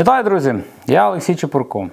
Вітаю, друзі! Я Олексій Чепурко.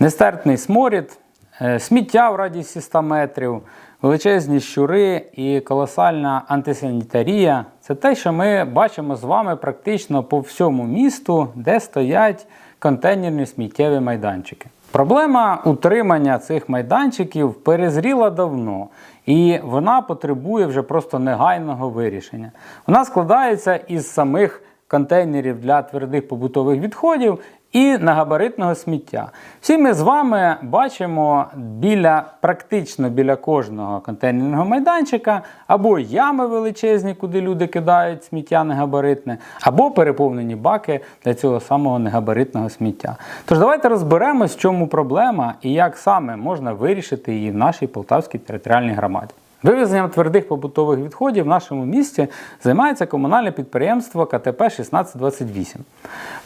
Нестерпний сморід, е, сміття в радіусі 100 метрів, величезні щури і колосальна антисанітарія це те, що ми бачимо з вами практично по всьому місту, де стоять контейнерні сміттєві майданчики. Проблема утримання цих майданчиків перезріла давно, і вона потребує вже просто негайного вирішення. Вона складається із самих контейнерів для твердих побутових відходів і негабаритного сміття. Всі ми з вами бачимо біля практично біля кожного контейнерного майданчика або ями величезні, куди люди кидають сміття негабаритне, або переповнені баки для цього самого негабаритного сміття. Тож давайте розберемось, в чому проблема і як саме можна вирішити її в нашій Полтавській територіальній громаді. Вивезенням твердих побутових відходів в нашому місті займається комунальне підприємство КТП 1628.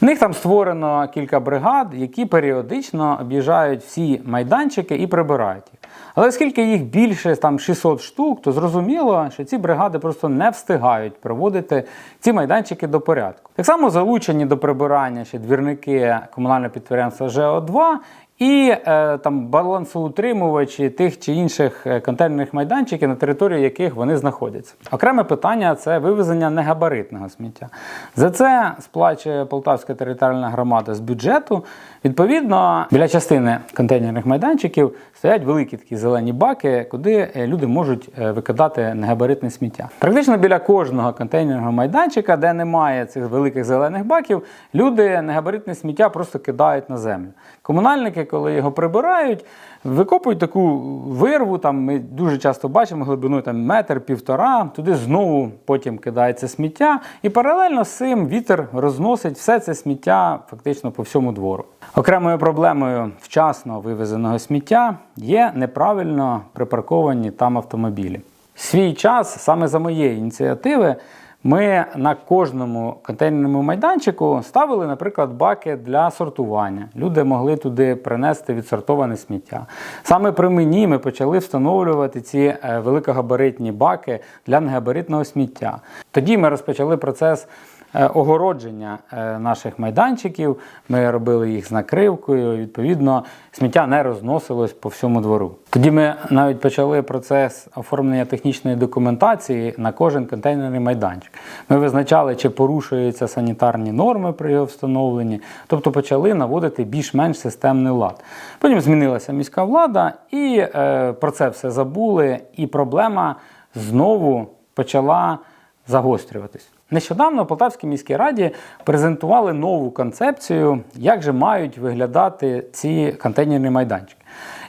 В них там створено кілька бригад, які періодично об'їжджають всі майданчики і прибирають їх. Але оскільки їх більше там 600 штук, то зрозуміло, що ці бригади просто не встигають приводити ці майданчики до порядку. Так само залучені до прибирання ще двірники комунального підприємства ЖО2 і е, там балансоутримувачі тих чи інших е, контейнерних майданчиків, на території яких вони знаходяться. Окреме питання це вивезення негабаритного сміття. За це сплачує Полтавська територіальна громада з бюджету. Відповідно, біля частини контейнерних майданчиків стоять великі такі зелені баки, куди е, люди можуть викидати негабаритне сміття. Практично біля кожного контейнерного майданчика, де немає цих великих зелених баків, люди негабаритне сміття просто кидають на землю. Комунальники, коли його прибирають, викопують таку вирву. Там ми дуже часто бачимо глибину там метр, півтора. Туди знову потім кидається сміття, і паралельно з цим вітер розносить все це сміття фактично по всьому двору. Окремою проблемою вчасно вивезеного сміття є неправильно припарковані там автомобілі. Свій час саме за моєї ініціативи. Ми на кожному контейнерному майданчику ставили, наприклад, баки для сортування. Люди могли туди принести відсортоване сміття. Саме при мені ми почали встановлювати ці е, великогабаритні баки для негабаритного сміття. Тоді ми розпочали процес. Е, Огородження е, наших майданчиків, ми робили їх з накривкою. Відповідно, сміття не розносилось по всьому двору. Тоді ми навіть почали процес оформлення технічної документації на кожен контейнерний майданчик. Ми визначали, чи порушуються санітарні норми при його встановленні, тобто почали наводити більш-менш системний лад. Потім змінилася міська влада, і е, про це все забули, і проблема знову почала загострюватись. Нещодавно в Полтавській міській раді презентували нову концепцію, як же мають виглядати ці контейнерні майданчики.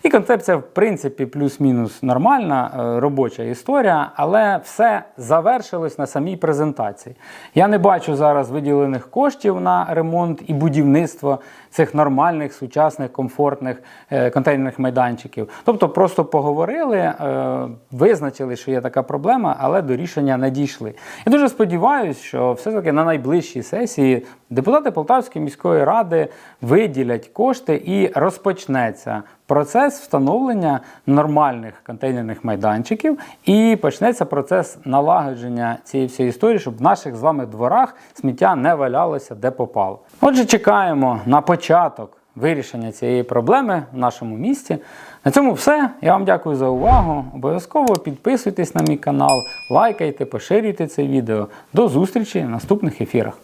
І концепція, в принципі, плюс-мінус нормальна, е, робоча історія, але все завершилось на самій презентації. Я не бачу зараз виділених коштів на ремонт і будівництво цих нормальних, сучасних, комфортних е, контейнерних майданчиків. Тобто просто поговорили, е, визначили, що є така проблема, але до рішення не дійшли. Я дуже сподіваюся, що все-таки на найближчій сесії депутати Полтавської міської ради виділять кошти і розпочнеться процес встановлення нормальних контейнерних майданчиків і почнеться процес налагодження цієї всієї історії, щоб в наших з вами дворах сміття не валялося де попало. Отже, чекаємо на початок вирішення цієї проблеми в нашому місті. На цьому все. Я вам дякую за увагу. Обов'язково підписуйтесь на мій канал, лайкайте, поширюйте це відео. До зустрічі в наступних ефірах.